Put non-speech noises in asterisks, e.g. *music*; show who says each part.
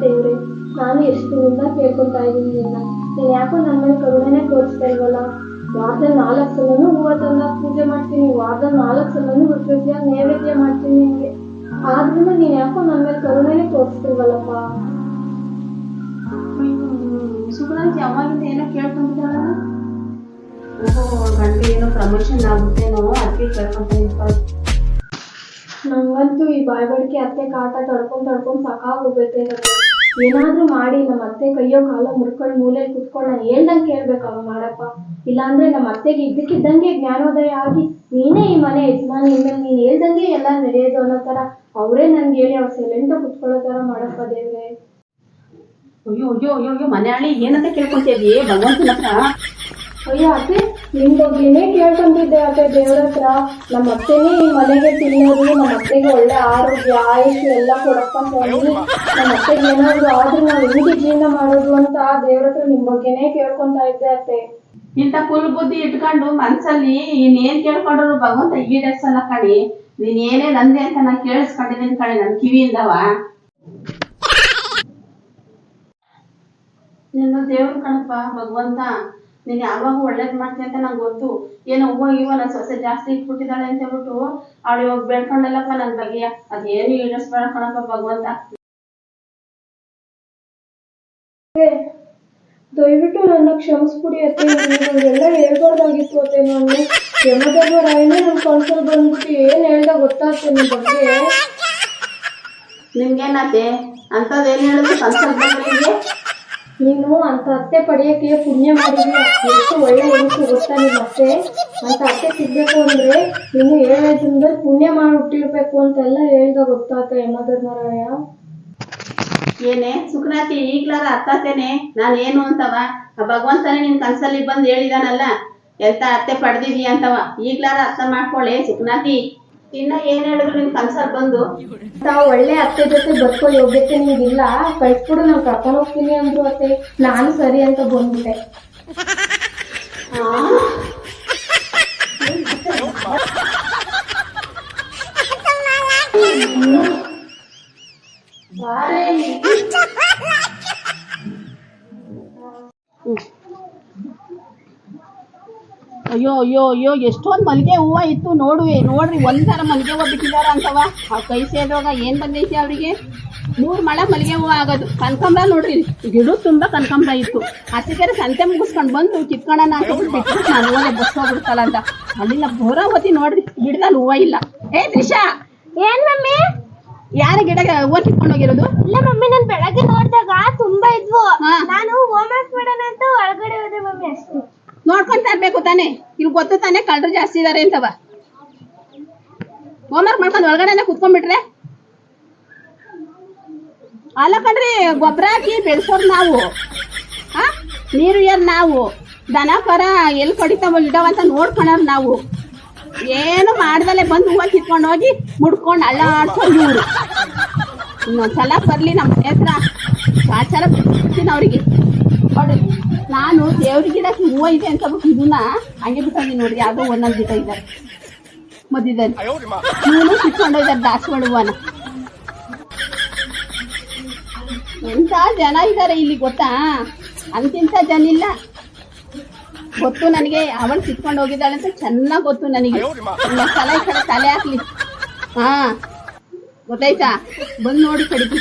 Speaker 1: ದೇವ್ರೆ ನಾನು ಎಷ್ಟು ದಿನದಿಂದ ಕೇಳ್ಕೊತಾ ಇದ್ದೀನಿ ನಿನ್ನ ನೀನು ಯಾಕೋ ನನ್ನ ಮೇಲೆ ಕರುಣೆನೇ ತೋರಿಸ್ತಾ ಇಲ್ವಲ್ಲ? ವಾರದಲ್ಲಿ ನಾಲ್ಕು ಸಲನೂ ಹೂವ ತಂದ ಪೂಜೆ ಮಾಡ್ತೀನಿ ವಾರದ ನಾಲ್ಕು ಸಲನೂ ರುದ್ರಜ್ಯ ನೈವೇದ್ಯ ಮಾಡ್ತೀನಿ ನಿಮಗೆ ಆದ್ರೂ ನೀನು ಯಾಕೋ ನನ್ನ ಮೇಲೆ ಕರುಣೆನೇ ತೋರಿಸ್ತಿಲ್ವಲ್ಲಪ್ಪ
Speaker 2: ಸುಗುಣಂತಿ ಅವಾಗಿಂದ ಏನೋ ಕೇಳ್ಕೊಂಡಿದ್ದಾಳ ಓಹೋ ಗಂಡ ಏನೋ ಪ್ರಮೋಷನ್ ಆಗುತ್ತೆ ಆಗುತ್ತೇನೋ ಅದಕ್ಕೆ ಕೇಳ್ಕೊಂತ
Speaker 1: ನಂಗಂತೂ ಈ ಬಾಯ್ಬಡಿಕೆ ಅತ್ತೆ ಕಾಟ ತಡ್ಕೊಂಡ್ ತಡ್ಕೊಂಡ್ ಸಾಕಾಗೋಗೈತೆ ನನಗೆ ಏನಾದ್ರೂ ಮಾಡಿ ನಮ್ಮ ಅತ್ತೆ ಕೈಯೋ ಕಾಲೋ ಮುಡ್ಕೊಂಡು ಮೂಲೆ ಕುತ್ಕೊಂಡು ನಾನು ಹೇಳ್ದಂಗೆ ಕೇಳ್ಬೇಕು ಮಾಡಪ್ಪ. ಇಲ್ಲಾಂದ್ರೆ ನಮ್ಮ ಅತ್ತೆಗೆ ಇದ್ದಕ್ಕಿದ್ದಂಗೆ ಜ್ಞಾನೋದಯ ಆಗಿ ನೀನೇ ಈ ಮನೆ ಯಜಮಾನಿ ಇನ್ಮೇಲೆ ನೀನು ಹೇಳ್ದಂಗೆ ಎಲ್ಲ ನಡೆಯೋದು ಅನ್ನೋ ಥರ ಅವರೇ ನನ್ಗೆ ಹೇಳಿ ಅವ್ರು ಸೈಲೆಂಟ್ ಕುತ್ಕೊಳ್ಳೋ ಥರ ಮಾಡಪ್ಪ ದೇವ್ರೆ.
Speaker 2: ಅಯ್ಯೋ ಅಯ್ಯೋ ಅಯ್ಯೋ ಅಯ್ಯೋ ಮನೆಯಾಳಿ ಏನಂತ ಕೇಳ್ಕೊಂತಿದ್ಯೆ ಭಗವಂತನ ಹತ್ರ?
Speaker 1: ಅಯ್ಯೋ ಅತ್ತೆ. ನಿಮ್ ಬಗ್ಗೆನೇ ಕೇಳ್ಕೊಂಡಿದ್ದೆ ಅತ್ತೆ ದೇವ್ರ ಹತ್ರ? ನಮ್ಮ ಅತ್ತೆನೇ ಈ ಮನೆಗೆ ತಿನ್ನೋದು ನಮ್ಮ ಅತ್ತೆಗೆ ಒಳ್ಳೆ ಆರೋಗ್ಯ ಆಯುಷ್ ಎಲ್ಲ ಕೊಡಪ್ಪ ಸ್ವಾಮಿ. ನಮ್ಮ ಅತ್ತೆಗೆ ಏನಾದ್ರು ಆದ್ರೆ ನಾವು ಹೆಂಗೆ ಜೀವನ ಮಾಡೋದು ಅಂತ ದೇವ್ರ ಹತ್ರ ನಿಮ್ ಬಗ್ಗೆನೇ ಕೇಳ್ಕೊಂತಾ ಇದ್ದೆ ಅತ್ತೆ.
Speaker 2: ಇಂತ ಕುಲ್ ಬುದ್ಧಿ ಇಟ್ಕೊಂಡು ಮನ್ಸಲ್ಲಿ ಏನ್ ಕೇಳ್ಕೊಂಡ್ರು ಭಗವಂತ ಈಡೇರ್ಸಲ್ಲ ಕಣಿ. ನೀನ್ ಏನೇ ನಂದೆ ಅಂತ ನಾ ಕೇಳಿಸ್ಕೊಂಡಿದ್ದೀನಿ ಕಣಿ ನನ್ ಕಿವಿಯಿಂದವ. ನಿನ್ನ ದೇವ್ರ ಕಣಪ್ಪ ಭಗವಂತ. ನೀನ್ ಯಾವಾಗ ಒಳ್ಳೇದ್ ಮಾಡ್ತೀನಿ ಅಂತ ನಂಗೆ ಗೊತ್ತು. ಏನೋ ಹೂವ ಇವ ನನ್ ಸೊಸೆ ಜಾಸ್ತಿ ಇಟ್ಬಿಟ್ಟಿದ್ದಾಳೆ ಅಂತ ಹೇಳ್ಬಿಟ್ಟು ಅವಳು ಇವಾಗ ಬೇಡ್ಕೊಂಡಲ್ಲಪ್ಪ ನನ್ ಬಗ್ಗೆ. ಅದೇನು ಈಡೇರ್ಸ್ಬೇಡ ಕಣಪ್ಪ ಭಗವಂತ.
Speaker 1: ದಯವಿಟ್ಟು ನನ್ನ ಕ್ಷಮಿಸ್ಬಿಡಿ ಅತ್ತೆ. ಎಲ್ಲ ಹೇಳ್ಬಾರ್ದಾಗಿತ್ತು ಅತ್ತೆ ನಾನು ಯಮಧರ್ಮ ರಾಯನೇ ನನ್ ಕನ್ಸಲ್ಲಿ ಬಂದ್ಬಿಟ್ಟು ಏನ್ ಹೇಳ್ದ ಗೊತ್ತಾಗ್ತದೆ ನಿಮ್ ಬಗ್ಗೆ?
Speaker 2: ನಿಮ್ಗೇನತ್ತೆ ಏನ್ ಹೇಳಿದ್ರು ಕನ್ಸಲ್ ಬಂದ್ರೆ
Speaker 1: ನೀನು ಅಂತ ಅತ್ತೆ ಪಡೆಯಕ್ಕೆ ಪುಣ್ಯ ಮಾಡಿದ್ರೆ ಎಷ್ಟು ಒಳ್ಳೆ ಹೆಂಗಸು ಗೊತ್ತಾ ನಿಮ್ಮ ಅತ್ತೆ? ಅಂತ ಅತ್ತೆ ಸಿಗ್ಬೇಕು ಅಂದ್ರೆ ನೀನು ಏಳನೇ ದಿನದಲ್ಲಿ ಪುಣ್ಯ ಮಾಡಿ ಹುಟ್ಟಿರ್ಬೇಕು ಅಂತೆಲ್ಲ ಹೇಳ್ದ ಗೊತ್ತಾತ ಯಮಧರ್ಮರಾಯ
Speaker 2: ಏನೇ ಸುಖನಾತಿ ಈಗ್ಲಾರ ಅತ್ತಾತೇನೆ ನಾನು ಏನು ಅಂತವ? ಆ ಭಗವಂತನೇ ನಿನ್ ಕನ್ಸಲ್ಲಿ ಬಂದು ಹೇಳಿದಾನಲ್ಲ, ಎಂತ ಅತ್ತೆ ಪಡೆದಿದೀಯ ಅಂತವ? ಈಗ್ಲಾರ ಅರ್ಥ ಮಾಡ್ಕೊಳ್ಳಿ ಸುಖನಾತಿ ಇನ್ನ ಏನ್ ಹೇಳಿದ್ರು ನಿನ್ ಕನ್ಸಲ್ಲಿ ಬಂದು,
Speaker 1: ತಾವು ಒಳ್ಳೆ ಅತ್ತೆ ಜೊತೆ ಬರ್ಕೋ ಯೋಗ್ಯತೆ ನಿಂಗಿಲ್ಲ ಕಳ್ಸ್ಬಿಡು ನಾವು ಕರ್ಕೊಂಡು ಹೋಗ್ತೀನಿ ಅಂದ್ರು ಅತ್ತೆ ನಾನು ಸರಿ ಅಂತ ಬಂದ್ಬಿಟ್ಟೆ
Speaker 2: ಆ? *laughs* ಅಯ್ಯೋ ಅಯ್ಯೋ ಅಯ್ಯೋ ಎಷ್ಟೊಂದು ಮಲ್ಲಿಗೆ ಹೂವ ಇತ್ತು ನೋಡುವೆ ನೋಡ್ರಿ ಒಂದರ ಮಲ್ಲಿಗೆ ಹೂವ ಬಿಟ್ಟಿದಾರ ಅಂತವ. ಆ ಕೈ ಸೇದೋಗ ಏನ್ ಬಂದೈತಿ ಅವರಿಗೆ? ಮೂರ್ ಮಳ ಮಲ್ಲಿಗೆ ಹೂವ ಆಗೋದು. ಕನಕಾಂಬರ ನೋಡ್ರಿ ಗಿಡ ತುಂಬಾ ಕನಕಾಂಬ್ರ ಇತ್ತು. ಹಸಿಕೆರೆ ಸಂತೆ ಮುಗಿಸ್ಕೊಂಡ್ ಬಂದು ಕಿತ್ಕೊಳ್ಳೋಣ ಅಂತ ಬಿಟ್ಟು ನಾನು ಬಸ್ ಹೋಗ್ಬಿಡ್ತಲ್ಲ ಅಂತ. ಅಲ್ಲಿಂದ ಓತಿ ನೋಡ್ರಿ ಗಿಡದಲ್ಲಿ ಹೂವ ಇಲ್ಲ. ಏ ತ್ರಿಷಾ!
Speaker 1: ಏನ್ ಮಮ್ಮಿ?
Speaker 2: ಯಾರ ಗಿಡ ಹೂವ ಕಿತ್ಕೊಂಡು ಹೋಗಿರೋದು?
Speaker 1: ಇಲ್ಲ ಮಮ್ಮಿ ನಾನು ಬೆಳಗ್ಗೆ ನೋಡಿದಾಗ
Speaker 2: ಕಳ್ಳರು ಜಾಸ್ತಿ ಇದಾರೆ ಅಂತವ. ಹೋಮ್ವರ್ಕ್ ಮಾಡ್ಕೊಂಡು ಒಳಗಡೆನೆ ಕುತ್ಕೊಂಡ್ಬಿಟ್ರೆ? ಅಲ್ಲ ಕಣ್ರಿ, ಗೊಬ್ಬರ ಹಾಕಿ ಬೆಳೆಸೋರು ನಾವು. ಹಾ ನೀರು ಏರ್ ನಾವು. ದನ ಕರ ಎಲ್ಲಿ ಕಡಿತಾವ ಅಂತ ನೋಡ್ಕೊಳೋರು ನಾವು. ಏನು ಮಾಡ್ದಲೆ ಬಂದು ಹೂವ ಕಿತ್ಕೊಂಡು ಹೋಗಿ ಮುಡ್ಕೊಂಡು ಅಳ್ಳಾಡ್ಸೋರು ಇವರು. ಇನ್ನೊಂದ್ಸಲ ಬರ್ಲಿ ನಮ್ಮ ಹತ್ರ ಆಚಾರ ಅವ್ರಿಗೆ. ನೋಡ್ರಿ ನಾನು ದೇವ್ರ ಗಿಡಕ್ಕೆ ಹೂವ ಇದೆ ಅಂತ ಇದನ್ನ ಹಂಗೆ ಬಿಟ್ಟಿದ್ದೀನಿ ನೋಡಿ, ಯಾವುದೋ ಒಂದೊಂದು ಗಿಡ ಇದ್ದಾರೆ. ಮಧ್ಯದಲ್ಲಿ. ಇವನು ಸಿಕ್ಕೊಂಡಿದ್ದಾರೆ ದಾಸವಾಳ ಹೂವನ ಎಂತ ಜನ ಇದ್ದಾರೆ ಇಲ್ಲಿ ಗೊತ್ತಾ? ಅಂತಿಂತ ಜನ ಇಲ್ಲ. ಗೊತ್ತು ನನಗೆ, ಅವಳು ಕಿತ್ಕೊಂಡು ಹೋಗಿದ್ದಾಳೆ ಅಂತ ಚೆನ್ನಾಗಿ ಗೊತ್ತು ನನಗೆ. ತಲೆ ಕಡೆ, ತಲೆ ಹಾಕ್ಲಿ. ಹಾ, ಗೊತ್ತಾಯ್ತಾ? ಬಂದು ನೋಡಿ ಕಡಿಗೆ.